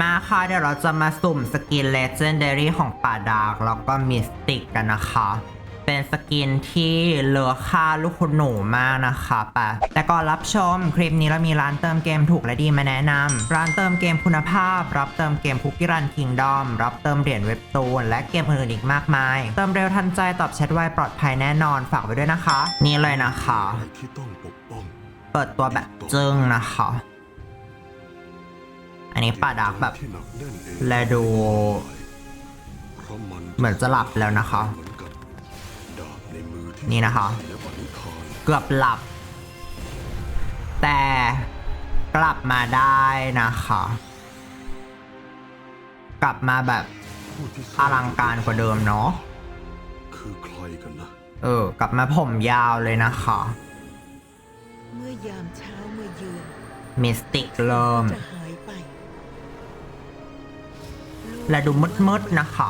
มาค่ะเดี๋ยวเราจะมาสุ่มสกิน Legendary ของป่าดาร์กแล้วก็มิสติกกันนะคะ เป็นสกินที่เหลือค่าลูกคุณหนูมากนะคะปะแต่ก่อนรับชมคลิปนี้เรามีร้านเติมเกมถูกและดีมาแนะนำร้านเติมเกมคุณภาพ รับเติมเกมคุกกี้รันคิงดอมรับเติมเหรียญเว็บตูน และเกมอื่นอีกมากมาย เติมเร็วทันใจตอบแชทไวปลอดภัยแน่นอนฝากไว้ด้วยนะคะ นี่เลยนะคะ เปิดตัวแบบจึ้งนะคะ อันนี้ป่าดาร์กแบบที่หนักแน่นเองแลดูเพราะมันเหมือนจะหลับแล้วนะคะเหมือนกับดาบในมือที่นี่นะคะและปณิธานเกือบหลับ แต่กลับมาได้นะคะ กลับมาแบบผู้ที่อลังการกว่าเดิมเนาะคือใครกันนะเออ กลับมาผมยาวเลยนะคะเมื่อยามเช้าเมื่อเยือนมิสติกเริ่มจะหายไป และดูมืดๆนะคะ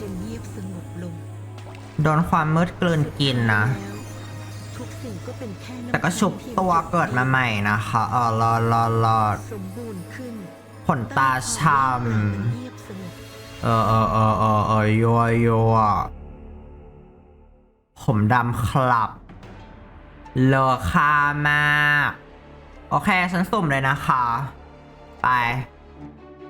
จะเงียบสงบลงโดนความมืดกลืนกินนะแล้วทุกสิ่งก็เป็นแค่น้ำแต่ก็ชุบตัวเกิดมาใหม่นะคะเออรอรอรอสมบูรณ์ขึ้นขนตาช่เงียบสงบำเออเออเออเออเออยัวยัวผมดำคลับเลอค่ามาก โอเค ฉันสุ่มเลยนะคะ ไป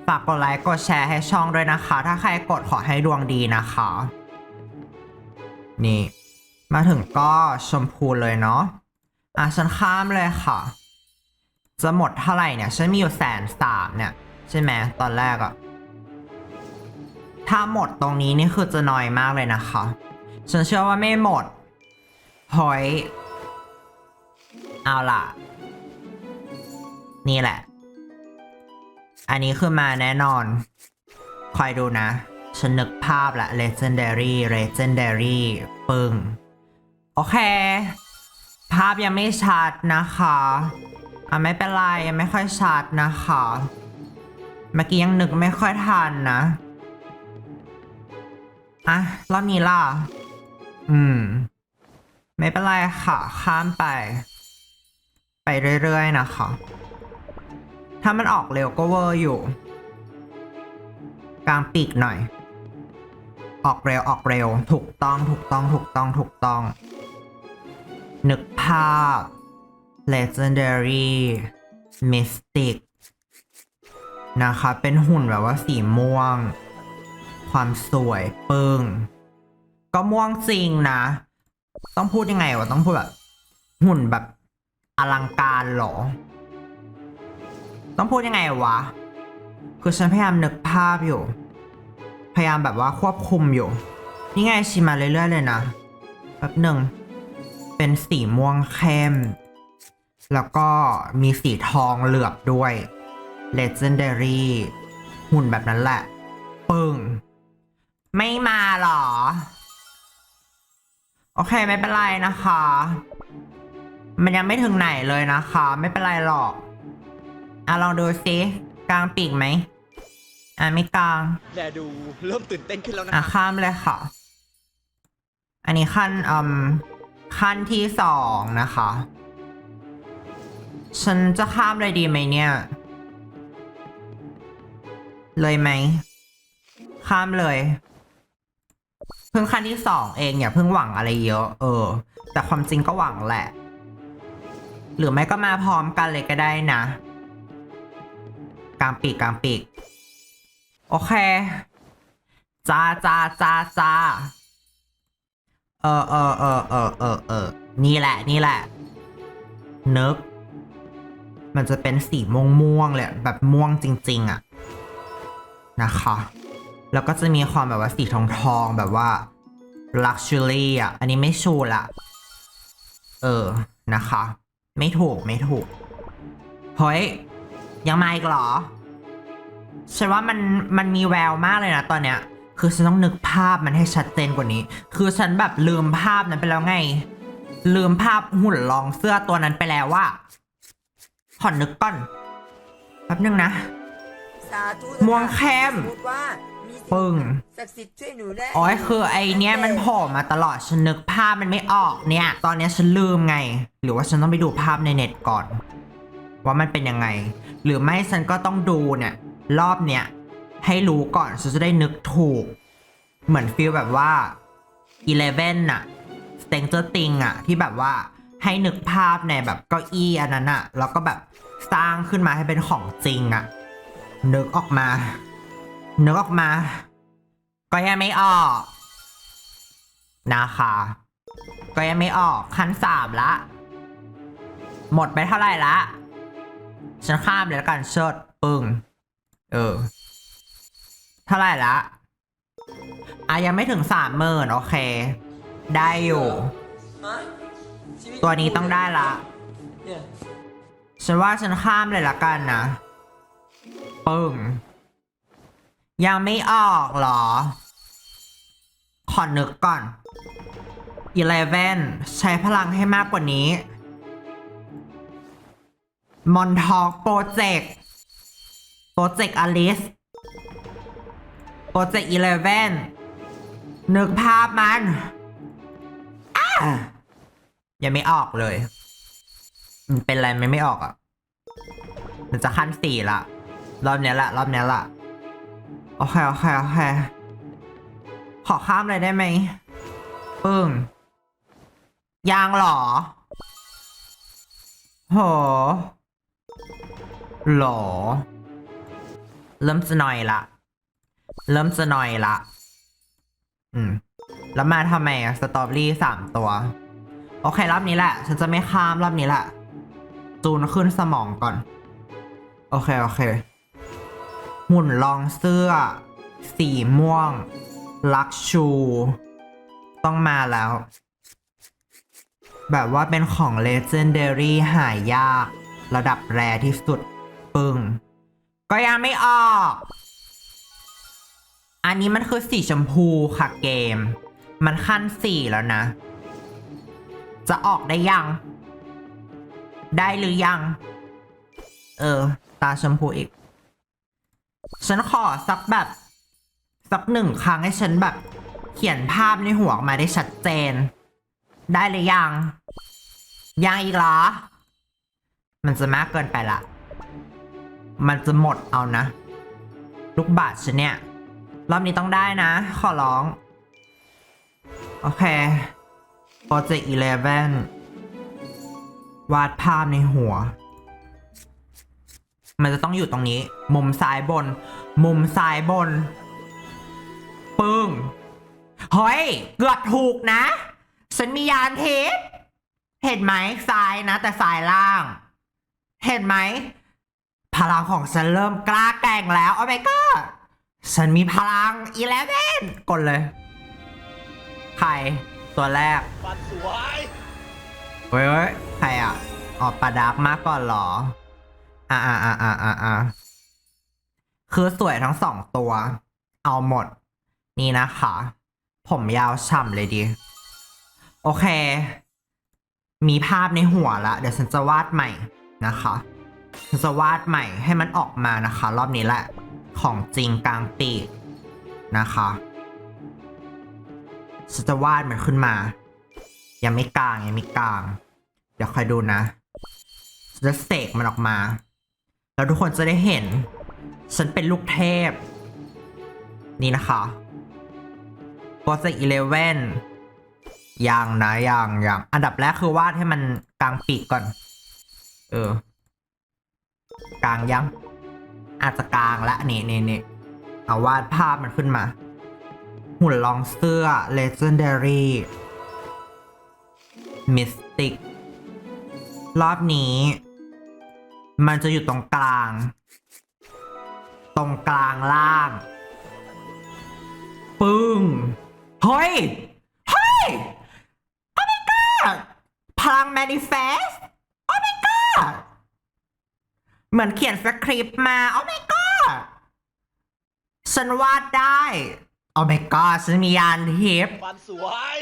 ฝากกดไลค์กดแชร์ให้ช่องด้วยนะคะ ถ้าใครกดขอให้ดวงดีนะคะ นี่ มาถึงก็ชมพูเลยเนาะอะฉันข้ามเลยค่ะ จะหมดเท่าไหร่เนี่ย ฉันมีอยู่แสนสามเนี่ย ใช่ไหมตอนแรกอะถ้าหมดตรงนี้นี่คือจะน้อยมากเลยนะคะ ฉันเชื่อว่าไม่หมดหอย เอาล่ะ นี่แหละ อันนี้คือมาแน่นอน คอยดูนะ ฉันนึกภาพละ legendary legendary ปึ้ง โอเค ภาพยังไม่ชัดนะคะอะไม่เป็นไรยังไม่ค่อยชัดนะคะ เมื่อกี้ยังนึกไม่ค่อยทันนะ อะรอบนี้ล่ะ อืม ไม่เป็นไรค่ะ ข้ามไป ไปเรื่อยๆนะคะ ถ้ามันออกเร็วก็เวอร์อยู่ กลางปีกหน่อย ออกเร็วออกเร็ว ถูกต้องถูกต้องถูกต้องถูกต้อง นึกภาพ legendary mystic นะคะ เป็นหุ่นแบบว่าสีม่วง ความสวยปึ้งก็ม่วงจริงนะ ต้องพูดยังไงวะ ต้องพูดแบบ หุ่นแบบอลังการหรอ ต้องพูดยังไงวะ คือฉันพยายามนึกภาพอยู่ พยายามแบบว่าควบคุมอยู่ นี่ไงชิมมาเรื่อยๆเลยนะแป๊บหนึ่ง เป็นสีม่วงเข้ม แล้วก็มีสีทองเหลือบด้วย legendary หุ่นแบบนั้นแหละ ปึ้ง ไม่มาหรอ โอเคไม่เป็นไรนะคะ มันยังไม่ถึงไหนเลยนะคะ ไม่เป็นไรหรอก อะลองดูซิกลางปีกไหมอะไม่กลางแลดูเริ่มตื่นเต้นขึ้นแล้วนะอะคะข้ามเลยค่ะ อันนี้ขั้นอืมขั้นที่สองนะคะ ฉันจะข้ามเลยดีไหมเนี่ย เลยไหม ข้ามเลย เพิ่งขั้นที่สองเองอย่าเพิ่งหวังอะไรเยอะ เออ แต่ความจริงก็หวังแหละ หรือไม่ก็มาพร้อมกันเลยก็ได้นะ กลางปีกกลางปีก โอเคจ้าจ้าจ้าจ้าเออเออเออเออเออเออนี่แหละนี่แหละ นึก มันจะเป็นสีม่วงม่วงเลยแบบม่วงจริง ๆ อะ นะคะ แล้วก็จะมีความแบบว่าสีทองทองๆแบบว่า luxury อะ อันนี้ไม่ชูละเออ นะคะ ไม่ถูกไม่ถูก เฮ้ย ยังมาอีกเหรอ ฉันว่ามันมันมีแววมากเลยนะตอนเนี้ย คือฉันต้องนึกภาพมันให้ชัดเจนกว่านี้ คือฉันแบบลืมภาพนั้นไปแล้วไง ลืมภาพหุ่นรองเสื้อตัวนั้นไปแล้วว่าขอนึกก่อนแป๊บนึงนะ สาธุม่วงเข้มสมมุติว่ามีสิ่ปึ้ง ศักดิ์สิทธิ์ช่วยหนูได้อ๋อยคือไอเนี้ยมันโผล่มาตลอดฉันนึกภาพมันไม่ออกเนี่ย ตอนเนี้ยฉันลืมไง หรือว่าฉันต้องไปดูภาพในเน็ตก่อน ว่ามันเป็นยังไง หรือไม่ฉันก็ต้องดูเนี่ย รอบเนี้ยให้รู้ก่อนฉันจะได้นึกถูก เหมือนฟีลแบบว่า Eleven น่ะ Stranger Things อะที่แบบว่าให้นึกภาพในแบบเก้าอี้อันนั้นอะแล้วก็แบบสร้างขึ้นมาให้เป็นของจริงอะนึกออกมา นึกออกมา ก็ยังไม่ออกนะคะ ก็ยังไม่ออกขั้นสามละ หมดไปเท่าไหร่ละ ฉันข้ามเลยแล้วกันเชิดปึ้งเออ เท่าไหร่ละอะยังไม่ถึงสามหมื่นโอเค ได้อยู่ ตัวนี้ต้องได้ละฉันว่าฉันข้ามเลยละกันนะปึ้งยังไม่ออกเหรอ ขอนึกก่อน Eleven ใช้พลังให้มากกว่านี้ มอนทอกโปรเจกต์โปรเจกต์อลิสโปรเจกต์ Eleven นึกภาพมันอะยังไม่ออกเลย มันเป็นอะไรไม่ไม่ออกอะ มันจะขั้นสี่ละ รอบเนี้ยละ รอบเนี้ยละ โอเค โอเค โอเค ขอข้ามเลยได้ไหมปึ้งยางเหรอโห หรอ เริ่มจะหน่อยละ เริ่มจะหน่อยละ อืม แล้วมาทำไมอะสตอรี่สามตัว โอเครอบนี้แหละ ฉันจะไม่ข้ามรอบนี้แหละ จูนขึ้นสมองก่อน โอเค โอเค หุ่นรองเสื้อ สีม่วง ลักชู ต้องมาแล้ว แบบว่าเป็นของ Legendary หายากระดับแรที่สุด ปึงก็ยังไม่ออก อันนี้มันคือสีชมพูค่ะเกม มันขั้นสี่แล้วนะ จะออกได้ยัง ได้หรือยัง เออ ตาชมพูอีก ฉันขอสักแบบ สักหนึ่งครั้งให้ฉันแบบ เขียนภาพในหัวออกมาได้ชัดเจน ได้หรือยัง ยังอีกเหรอ มันจะมากเกินไปละ มันจะหมดเอานะ ลูกบาทฉันเนี่ย รอบนี้ต้องได้นะ ขอร้อง โอเคโปรเจกต์11 วาดภาพในหัว มันจะต้องอยู่ตรงนี้ มุมซ้ายบน มุมซ้ายบน ปึ้งเฮ้ย เกือบถูกนะ ฉันมียานเทิพย์เห็นไหมซ้ายนะ แต่ซ้ายล่าง เห็นไหม พลังของฉันเริ่มกล้าแกร่งแล้วโอ้ my god ฉันมีพลังอีเลเวนกดเลยใครตัวแรกฟันสวยเว้ยเว้ยใครอะออกปลาดักมากก่อนเหรออ่าอ่าอ่าอ่าอ่าอ่าคือสวยทั้งสองตัว เอาหมด นี่นะคะ ผมยาวฉ่ำเลยดี โอเค มีภาพในหัวละ เดี๋ยวฉันจะวาดใหม่นะคะฉัน จะวาดใหม่ให้มันออกมานะคะ รอบนี้แหละ ของจริงกลางปีกนะคะฉันจะวาดมันขึ้นมา ยังไม่กลางยังไม่กลาง เดี๋ยวคอยดูนะฉันจะเสกมันออกมา แล้วทุกคนจะได้เห็น ฉันเป็นลูกเทพ นี่นะคะโปรเจกต์11ยังนะยังยังอันดับแรกคือวาดให้มันกลางปีกก่อน เออางยัง อาจจะกลางละนี่นี่นี่เอาวาดภาพมันขึ้นมา หุ่นรองเสื้อ legendary mystic รอบนี้ มันจะอยู่ตรงกลาง ตรงกลางล่าง ปึ้ง เฮ้ย เฮ้ยโอ้ my god พลัง manifest เหมือนเขียนสคริปต์มา โอ้ my god ฉันวาดได้ โอ้ my god ฉันมียานทิพย์ฟันสวย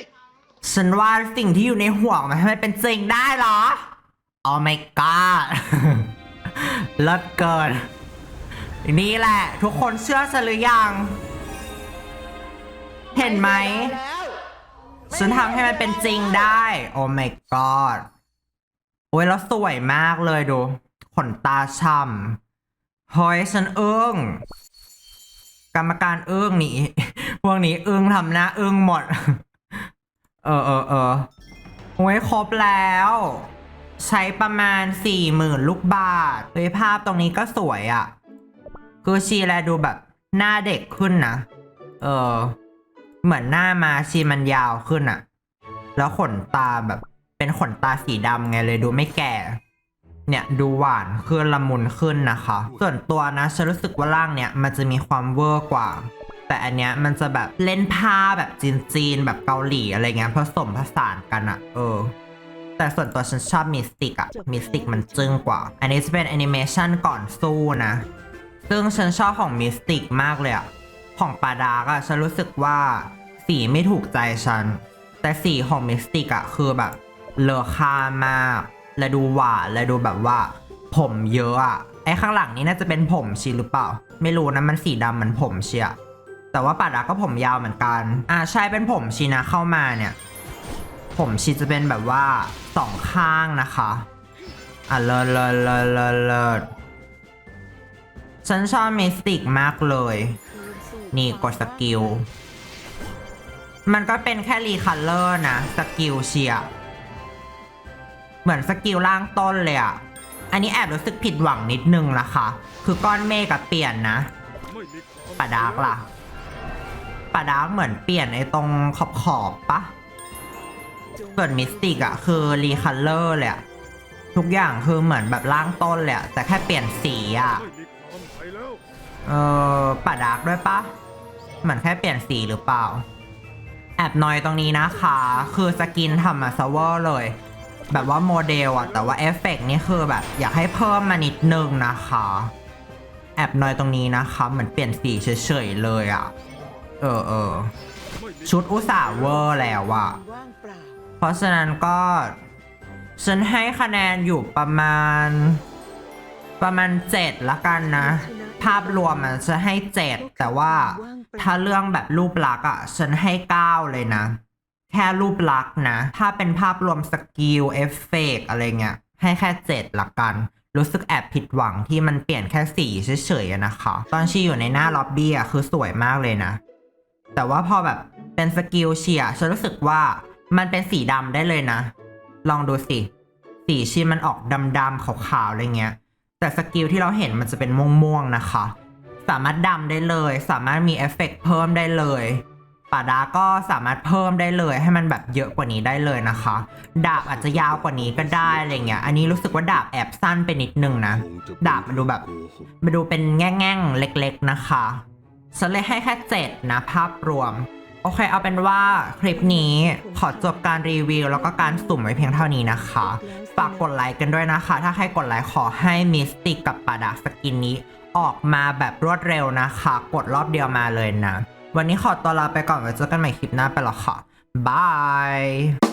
ฉันว่าสิ่งที่อยู่ในหัวมันให้มันเป็นจริงได้เหรอ โอ้ my god เลิศเกิน นี่แหละ ทุกคนเชื่อฉันหรือยัง เห็นไหม ฉันทำให้มันเป็นจริงได้ โอ้ my god โอ้ยแล้วสวยมากเลยดู ขนตาช่เฮ้ยฉันเอึ้งกรรมการเอึ้งนี่ พวกนี้อึ้งทำหน้าอึ้งหมด เออเออเออโอ้ยครบแล้ว ใช้ประมาณสี่หมื่นลูกบาทเฮ้ยภาพตรงนี้ก็สวยอะ่ะ คือชีแลดูแบบหน้าเด็กขึ้นนะ เออ เหมือนหน้ามาชีมันยาวขึ้นอะ่ะ แล้วขนตาแบบเป็นขนตาสีดำไงเลยดูไม่แก่ เนี่ยดูหวานขึ้นละมุนขึ้นนะคะ ส่วนตัวนะฉันรู้สึกว่าร่างเนี่ยมันจะมีความเวอร์กว่า แต่อันเนี้ยมันจะแบบเล่นผ้าแบบจีนๆแบบเกาหลีอะไรเงี้ยผสมผสานกันอะเออ แต่ส่วนตัวฉันชอบมิสติกอะมิสติกมันจึ้งกว่า อันนี้จะเป็นแอนิเมชันก่อนสู้นะ ซึ่งฉันชอบของมิสติกมากเลยอะของปาดากอะฉันรู้สึกว่าสีไม่ถูกใจฉัน แต่สีของมิสติกอะคือแบบเลอค่ามาก และดูหวานและดูแบบว่า ผมเยอะอะไอ้ข้างหลังนี้น่าจะเป็นผมชีหรือเปล่า ไม่รู้นะมันสีดำเหมือนผมเชียแต่ว่าปาดาก็ผมยาวเหมือนกัน อ่าใช่เป็นผมชีนะเข้ามาเนี่ย ผมชีจะเป็นแบบว่าสองข้างนะคะ อะเลิศเลิศเลิศเลิศเลิศฉันชอบมิสติกมากเลย นี่กดสกิล มันก็เป็นแค่รีคัลเลอร์นะ สกิลเชียร์ เหมือนสกิลล่างต้นเลยอะอันนี้แอบรู้สึกผิดหวังนิดนึงนะคะ คือก้อนเมฆกับเปลี่ยนนะไม่มีความปะดากล่ะปะดากเหมือนเปลี่ยนไอ้ตรงขอบขอบๆปะส่วนมิสติกอะคือรีคัลเลอร์เลยอะทุกอย่างคือเหมือนแบบล่างต้นเลยอะแต่แค่เปลี่ยนสีอะเออปะดากด้วยปะเหมือนแค่เปลี่ยนสีหรือเปล่า แอบนอยตรงนี้นะคะ คือสกินทำมาซะเวอร์เลย แบบว่าโมเดลอะแต่ว่าเอฟเฟกต์นี่คือแบบอยากให้เพิ่มมานิดนึงนะคะ แอบนอยตรงนี้นะคะ เหมือนเปลี่ยนสีเฉยๆเลยอะเออเออชุดอุตส่าห์เวอร์แล้วอะว่างเพราะฉะนั้นก็ ฉันให้คะแนนอยู่ประมาณ ประมาณเจ็ดละกันนะ ภาพรวมมันจะให้เจ็ดแต่ว่าถ้าเรื่องแบบรูปลักษณ์อะฉันให้เก้าเลยนะ แค่รูปลักษณ์นะ ถ้าเป็นภาพรวมสกิลเอฟเฟกอะไรเงี้ย ให้แค่เจ็ดละกัน รู้สึกแอบผิดหวังที่มันเปลี่ยนแค่สีเฉยๆนะคะ ตอนชีอยู่ในหน้าล็อบบี้อะคือสวยมากเลยนะ แต่ว่าพอแบบเป็นสกิลเชียฉันรู้สึกว่ามันเป็นสีดำได้เลยนะ ลองดูสิ สีชีมันออกดำๆขาวๆอะไรเงี้ย แต่สกิลที่เราเห็นมันจะเป็นม่วงๆนะคะ สามารถดำได้เลย สามารถมีเอฟเฟกต์เพิ่มได้เลย ป่าดาก็สามารถเพิ่มได้เลยให้มันแบบเยอะกว่านี้ได้เลยนะคะ ดาบอาจจะยาวกว่านี้ก็ได้อะไรเงี้ย อันนี้รู้สึกว่าดาบแอบสั้นไปนิดนึงนะ ดาบมันดูแบบมาดูเป็นแง่งๆเล็กๆนะคะฉันเลยให้แค่เจ็ดนะภาพรวม โอเคเอาเป็นว่าคลิปนี้ขอจบการรีวิว แล้วก็การสุ่มไว้เพียงเท่านี้นะคะ ฝากกดไลค์กันด้วยนะคะ ถ้าใครกดไลค์ขอให้มิสติกกับปาดาสกินนี้ออกมาแบบรวดเร็วนะคะ กดรอบเดียวมาเลยนะ วันนี้ขอตัวลาไปก่อนไว้เจอกันใหม่คลิปหน้าไปและค่ะบาย